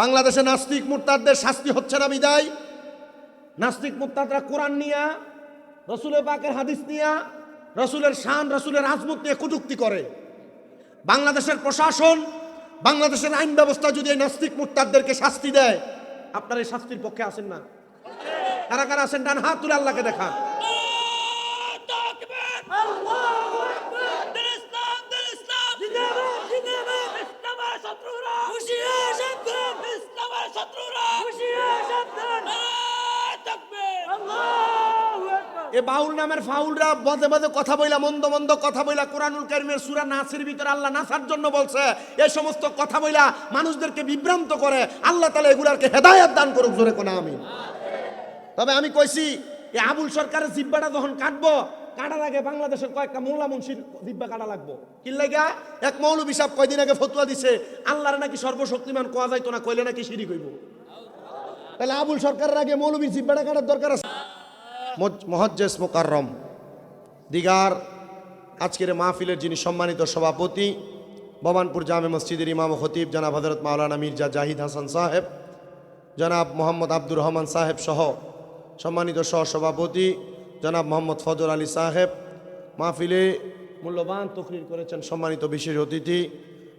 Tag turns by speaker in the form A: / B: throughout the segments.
A: বাংলাদেশে নাস্তিক মুরতাদদের শাস্তি হচ্ছে না বিদায়। নাস্তিক মুরতাদরা কোরআন নিয়া, রসুলের পাকের হাদিস নিয়া, রসুলের শান, রসুলের আজমত নিয়ে কুযুক্তি করে। বাংলাদেশের প্রশাসন, বাংলাদেশের আইন ব্যবস্থা যদি এই নাস্তিক মুরতাদদেরকে শাস্তি দেয়, আপনার এই শাস্তির পক্ষে আসেন না? কারা কারা আছেন? ডান হাত তুলে আল্লাহকে দেখান। এ বাউল নামের ফাউলরা বাজে বাজে কথা বইলা, মন্দ মন্দ কথা বইলা কোরআনুল কারিমের সুরা নাসির ভিতরে আল্লাহ নাসার জন্য বলছে এই সমস্ত কথা বইলা মানুষদেরকে বিভ্রান্ত করে, আল্লাহ তালা এগুলারকে হেদায়াত দান করুক, জোরে কোনা আমি তবে আমি কইছি এই আবুল সরকারের জিব্বাটা যখন কাটবো, কাটার আগে বাংলাদেশের কয়েকটা মোল্লা মুন্সির জিব্বা কাটা লাগবো। কি লাগা? এক মৌলবী সাহেব কয়দিন আগে ফতুয়া দিছে, আল্লাহর নাকি সর্বশক্তিমান কোয়া যাইতো না, কইলে নাকি সিঁড়ি কইব। তাহলে আবুল সরকারের আগে মৌলবীর জিব্বাটা কাটার দরকার আছে। মহজ্জেস মোকাররম। দিগার আজকের মাহফিলের যিনি সম্মানিত সভাপতি, ভবানপুর জামে মসজিদের ইমাম খতিব জনাব হজরত মাওলানা মির্জা জাহিদ হাসান সাহেব, জনাব মোহাম্মদ আব্দুর রহমান সাহেব সহ সম্মানিত সহসভাপতি জনাব মোহাম্মদ ফজল আলী সাহেব, মাহফিলে মূল্যবান তকরির করেছেন সম্মানিত বিশেষ অতিথি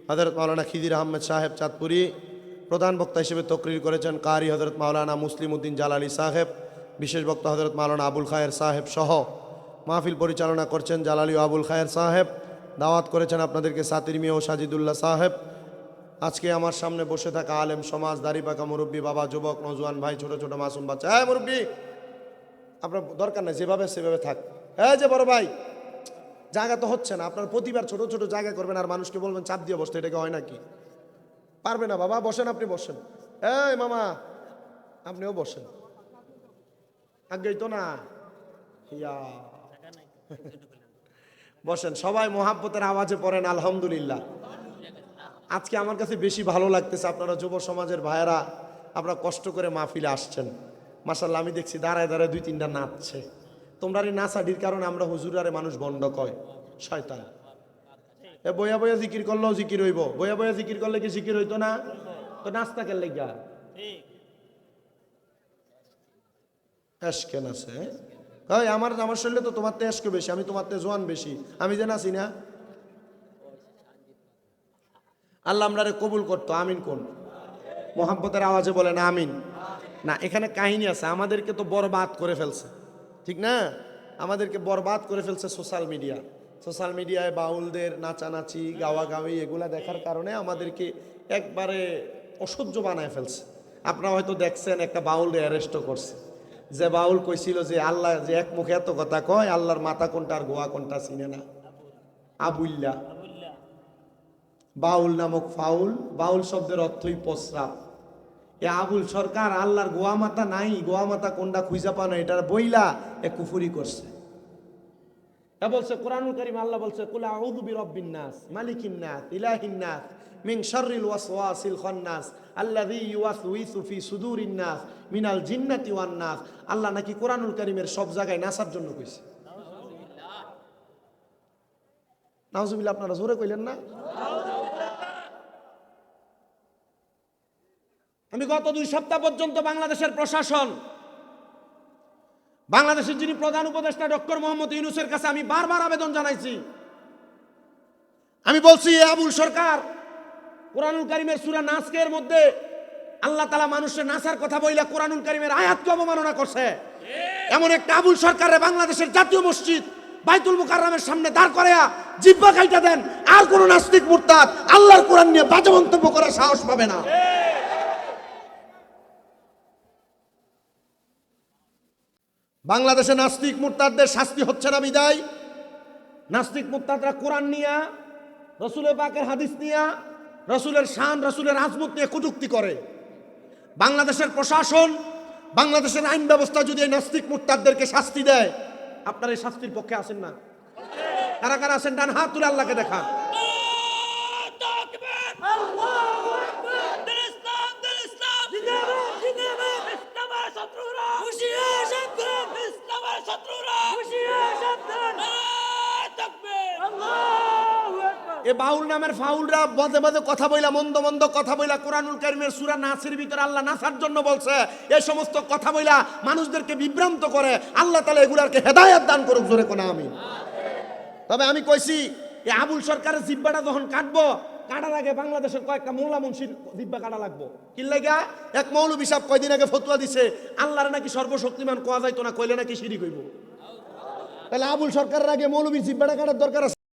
A: হজরত মাওলানা খিদির আহমেদ সাহেব চাঁদপুরি, প্রধান বক্তা হিসেবে তকরির করেছেন কারি হজরত মাওলানা মুসলিম উদ্দিন জালালি সাহেব বিশেষ বক্তা হজরত মাওলানা আবুল খায়ের সাহেব সহ মাহফিল পরিচালনা করছেন জালালি আবুল খায়ের সাহেব। দাওয়াত করেছেন আপনাদেরকে সাতির মিয়া ও সাজিদুল্লাহ সাহেব। আজকে আমার সামনে বসে থাকা আলেম সমাজ দাড়িপাকা মুরব্বী, বাবা, যুবক, নজওয়ান ভাই, ছোট ছোট, মাসুম বাচ্চা। হ্যাঁ মুরব্বী, আপনার দরকার নেই, যেভাবে, সেভাবে থাক। হ্যাঁ যে বড় ভাই, জায়গা তো হচ্ছে না। আপনার প্রতিবার ছোট ছোট জায়গা করবেন আর মানুষকে বলবেন, চাপ দিয়ে বসতে, এটাকে হয় নাকি? পারবে না বাবা, বসেন আপনি, বসেন। এই মামা, আপনিও বসেন। আগেই তো না ইয়া বসেন, সবাই মোহাব্বতের আওয়াজে পড়েন, আলহামদুলিল্লাহ। আজকে আমার কাছে বেশি ভালো লাগতেছে, আপনারা যুব সমাজের ভাইয়েরা, আপনারা কষ্ট করে মাহফিলে আসছেন। মাসাল্লাহ আমি দেখছি দাঁড়ায় দাঁড়ায় দুই তিনটা নাচছে। তোমরা এই নাচাডির কারণে আমরা হুজুরারে মানুষ বন্ড কয়, শয়তান। এ বইয়া বইয়া জিকির করলেও জিকির হইব বইয়া বইয়া জিকির করলে কি জিকির হইতো না? তো নাস্তা কেন লেগা? এসকেন আছে। হ্যাঁ আমার আমার শরীরে তো তোমার তো বেশি, আমি তোমার তো জোয়ান বেশি। আমি যে নাচি না। আল্লাহ আমরারে কবুল করতো, আমিন কোন? মোহাম্মতের আওয়াজে বলে না আমিন। না, এখানে কাহিনী আছে, আমাদেরকে তো বরবাদ করে ফেলছে। ঠিক না? আমাদেরকে বরবাদ করে ফেলছে সোশ্যাল মিডিয়া। সোশ্যাল মিডিয়ায় বাউলদের নাচানাচি, গাওয়াগাওয়ি এগুলা দেখার কারণে আমাদেরকে একবারে অসহ্য বানায় ফেলছে। আপনারা হয়তো দেখছেন, একটা বাউলরে অ্যারেস্টও করছে। যে বাউল কইছিল যে আল্লাহ যে এক মুখে এত কথা কয়, আল্লাহর মাথা কোনটা আর গোয়া কোনটা চিনে না। আবুল্লা। বাউল নামক ফাউল, বাউল শব্দের অর্থই প্রস্রাব এ আবুল সরকার আল্লাহর গোয়া মাথা নাই, গোয়া মাতা কোনটা খুঁজা পানো এটা বইলা এ কুফুরি করছে। এ বলছে, কোরআনুল করিম আল্লাহ বলছে, কুলা আউযু বিরাব্বিন নাস, মালিকিন নাস, ইলাহিন নাস, মিন শাররিল ওয়াসওয়াসিল খান্নাস, আল্লাযী ইউওয়াসউইসু ফি সুদুরিন নাস, মিনাল জিন্নাতি ওয়ান নাস। আল্লাহ নাকি কোরআনুল করিমের সব জায়গায় নাসার জন্য কইছে। নাউজুবিল্লাহ, আপনারা জোরে কইলেন না? আমি গত দুই সপ্তাহ পর্যন্ত বাংলাদেশের প্রশাসন বাংলাদেশের যিনি প্রধান উপদেষ্টা ডক্টর মোহাম্মদ ইউনুসের কাছে আমি বারবার আবেদন জানাইছি। আমি বলছি আবুল সরকার, কোরআনুল কারিমের সুরা নাসকের মধ্যে আল্লাহ তালা মানুষের নাসার কথা বইলা কোরআনুল কারিমের আয়াতকে অবমাননা করছে। এমন একটা আবুল সরকারের বাংলাদেশের জাতীয় মসজিদ বাইতুল মুকাররমের সামনে দাঁড় করায়া জিব্বা খাইটা দেন, আর কোন নাস্তিক মুরতাদ আল্লাহর কোরআন নিয়ে বাজে মন্তব্য করার সাহস পাবে না। বাংলাদেশে নাস্তিক মুরতাদদের শাস্তি হচ্ছে না বিদায়। নাস্তিক মুরতাদরা কোরআন নিয়া, রসুলের পাকের হাদিস নিয়া, রসুলের শান, রসুলের আজমত নিয়ে কুযুক্তি করে। বাংলাদেশের প্রশাসন, বাংলাদেশের আইন ব্যবস্থা যদি এই নাস্তিক মুরতাদদেরকে শাস্তি দেয়, আপনার এই শাস্তির পক্ষে আসেন না? কারা কারা আছেন? ডান হাত তুলে আল্লাহকে দেখা এ বাউল নামের ফাউলরা বদে বদে কথা বইলা, মন্দ মন্দ কথা বইলা কোরআনুল কারিমের সুরা নাসির ভিতরে আল্লাহ নাসার জন্য বলছে এই সমস্ত কথা বইলা মানুষদেরকে বিভ্রান্ত করে, আল্লাহ তালা এগুলারকে হেদায়াত দান করুক, জোরে কোনা আমি তবে আমি কইছি এই আবুল সরকারের জিব্বাটা যখন কাটবো, কাটার আগে বাংলাদেশের কয়েকটা মোল্লা মুন্সির জিব্বা কাটা লাগবো। কি লাগা? এক মৌলবী সাহেব কয়দিন আগে ফতুয়া দিছে, আল্লাহর নাকি সর্বশক্তিমান কোয়া যাইতো না, কইলে নাকি সিঁড়ি কইব। তাহলে আবুল সরকারের আগে মৌলবীর জিব্বাটা কাটার দরকার আছে?